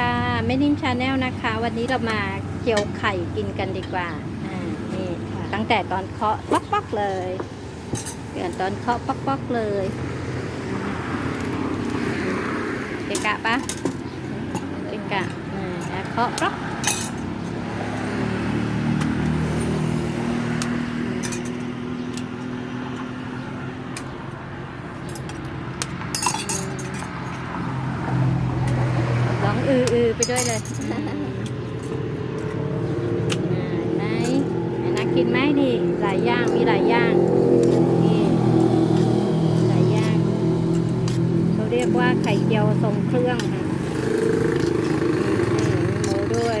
ค่ะแม่นิ่มชาแนลนะคะ วันนี้เรามาเจียวไข่กินกันดีกว่าอ่านี่ตั้งแต่ตอนเคาะป๊อกป๊อกๆเลยเกือนตอนเคาะป๊อกป๊อกๆเลยเกะกะปะเกะกะอ่าเคาะป๊อกร้องอืออือ ไปด้วยเลยไหนน่ากินไหมดิหลายอย่างมีหลายอย่างนี่หลายอย่างเขาเรียกว่าไข่เจียวทรงเครื่องค่ะอืมมีหมูด้วย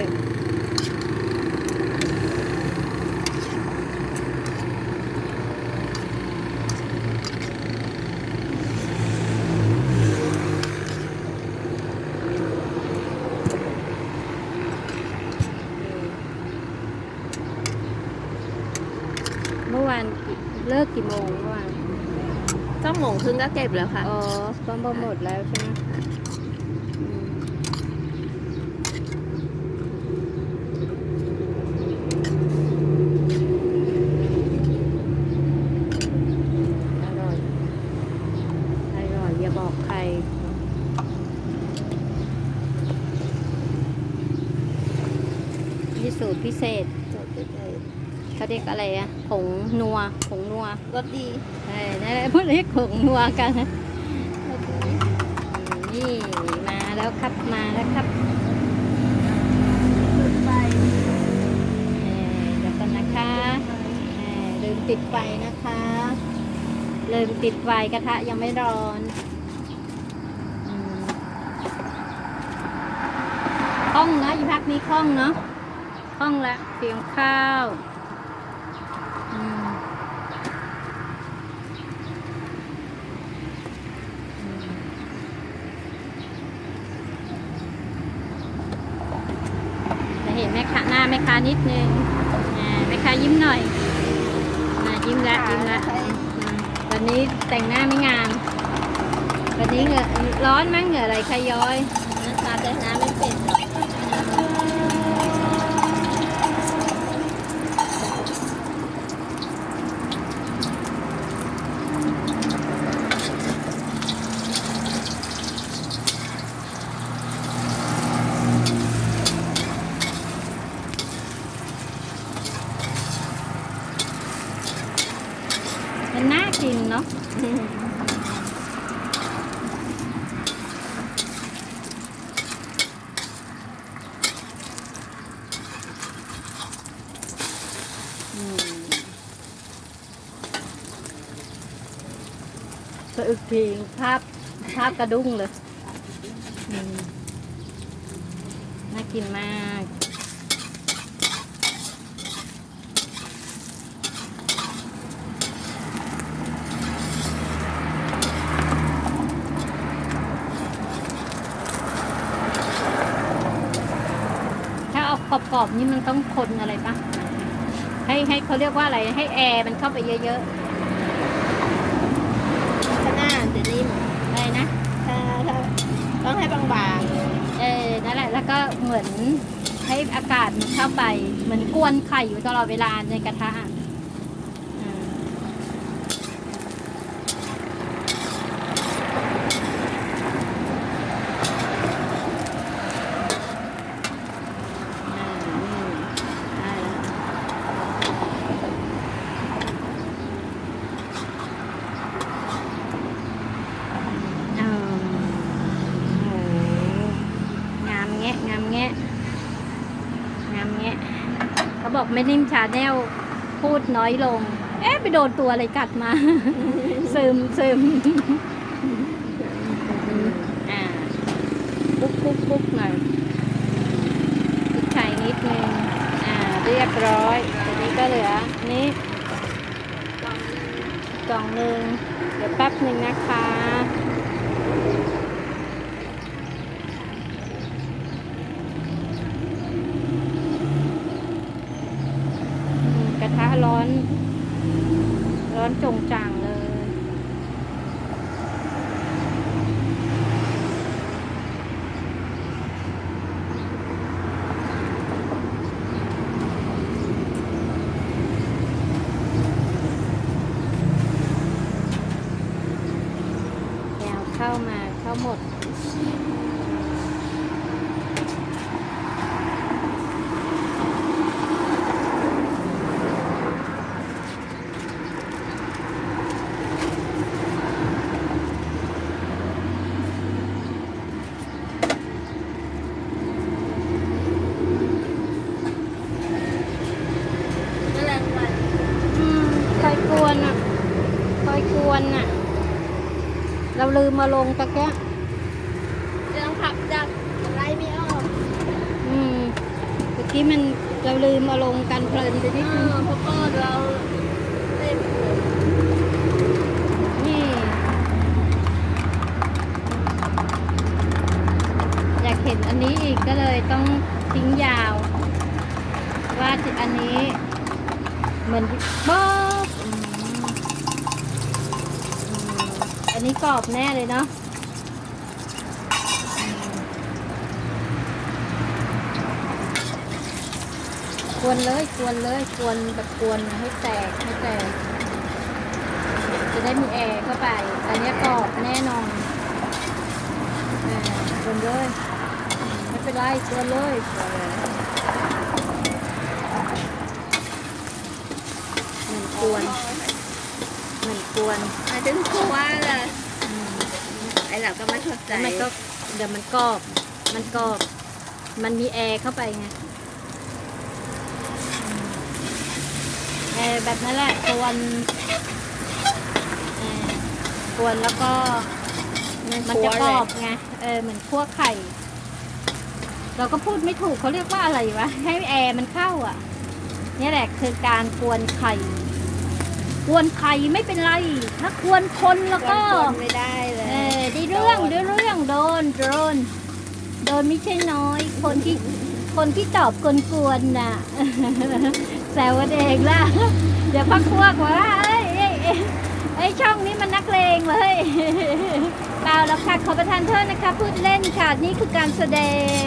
เมื่อวานเลิกกี่โมงเมื่อวานสองโมงครึ่งก็เก็บแล้วค่ะ อ๋อก็มาหมดแล้วใช่ไหมอืมอร่อย อร่อย อย่าบอกใคร นี่สูตรพิเศษเขาเรียกอะไรอะผงนัวผงนัวรสดีใช่นั่นแหละพูดเรียกผงนัวกันรสดีนี่มาแล้วครับมาแล้วครับจุดไฟเอ่อเดี๋ยวกันนะคะเอ่อลืมติดไฟนะคะลืมติดไฟกระทะยังไม่ร้อนอืมคล่องนะอีพักนี้คล่องเนาะคล่องแล้วเตรียมข้าวอืมจะเห็นแม่ค้าหน้า แม่ค้านิดนึงอ่าแม่ค้ายิ้มหน่อยอ่ายิ้มละยิ้มละอืมวันนี้แต่งหน้าไม่งาม วันนี้เหงื่อร้อนมั้งเหงื่ออะไรคะย้อยนะคะแต่น้ำไม่เป็น มันน่ากินเนาะอืมสะอึกทีภาพภาพกระดุ้งเลยอืมน่ากินมาก ถ้าเอา กรอบๆนี่มันต้องคนอะไรปะให้ให้เขาเรียกว่าอะไรให้แอร์มันเข้าไปเยอะข้างหน้าจะนิ่มๆอะไรนะถ้าถ้าต้องให้บางเออนั่นแหละแล้วก็เหมือนให้อากาศมันเข้าไป เหมือนกวนไข่อยู่ตลอดเวลาในกระทะอะอืมอ่านี่ได้แล้วอืมโอ้โหงามแงะ งามแงะ งามแงะ เขา บอกไม่นิ่มชาแนลพูดน้อยลง เอ๊ะไปโดนตัวอะไรกัดมา ซึมซึมอ่าปุ๊บปุ๊บปุ๊บหน่อยพริกไทยนิดนึง อ่า เรียบร้อยทีนี้ก็เหลือนนี้กล่องหนึ่งเดี๋ยวแป๊บหนึ่งนะคะ หมด แมงวันอืมคอยกวนอะคอยกวนอะ เราลืมมาลงตะแกะ เมื่อกี้มันเราลืมมาลงกันเพลินไปนิดเอนึงอเพราะก็เราเล่นนี่ อยากเห็นอันนี้อีกก็เลยต้องทิ้งยาว ว่าอันนี้ เหมือนบ๊อบอืมอืมอันนี้กรอบแน่เลยเนาะ กวนเลยกวนเลยกวนแบบกวนให้แตกให้แตก จะได้มีแอร์เข้าไป อันนี้กรอบแน่นอนเออกวนเลย ไม่เป็นไรกวนเลยเหมือนกวนเหมือนกวนมาถึงครัวเลยอืมไอเราก็ไม่เข้าใจแล้วมันก็เดี๋ยวมันกรอบ มันกรอบ มันมีแอร์เข้าไปไงอืม แอร์แบบนั้นแหละกวนเออกวนแล้วก็มันจะกรอบไงเออเหมือนคั่วไข่ เราก็พูดไม่ถูกเขาเรียกว่าอะไรวะ ให้แอร์มันเข้าอะเนี่ยแหละคือการกวนไข่กวนไข่ไม่เป็นไร ถ้ากวนคนแล้วก็คนไม่ได้เลยเออได้เรื่องได้เรื่องโดนโดนโดนไม่ใช่น้อยคนที่ คนที่ตอบกวนๆน่ะแซวกันเองล่ะเดี๋ยวพักพวกว่าเอ้ยเอ้ยเอ้ยเอ้ช่องนี้มันนักเลงเลยเปล่าแล้วค่ะขอประทานโทษนะคะ พูดเล่นค่ะนี่คือการแสด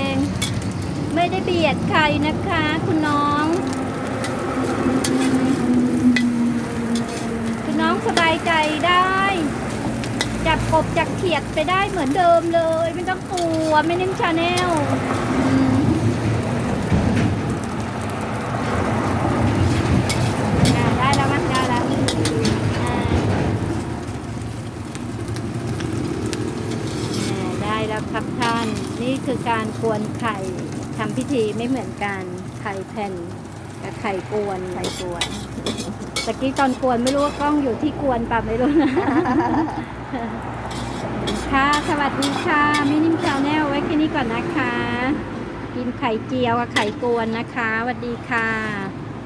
ง ไม่ได้เบียดใครนะคะ คุณน้อง คุณน้องสบายใจได้จับกบจับเขียดไปได้เหมือนเดิมเลย ไม่ต้องกลัวไม่นิ่มชาแนลได้แล้วมั้ยได้แล้วอ่าอ่าได้แล้วครับท่าน นี่คือการ กวนไข่ทำพิธีไม่เหมือนกันไข่แผ่นกับไข่กวนไข่กวนตะกี้ตอนกวนไม่รู้ว่ากล้องอยู่ที่กวนป่ะไม่รู้นะ ค่ะ สวัสดีค่ะ มินิมชาแนลไว้แค่นี้ก่อนนะคะ กินไข่เจียวกับไข่กวนนะคะสวัสดีค่ะ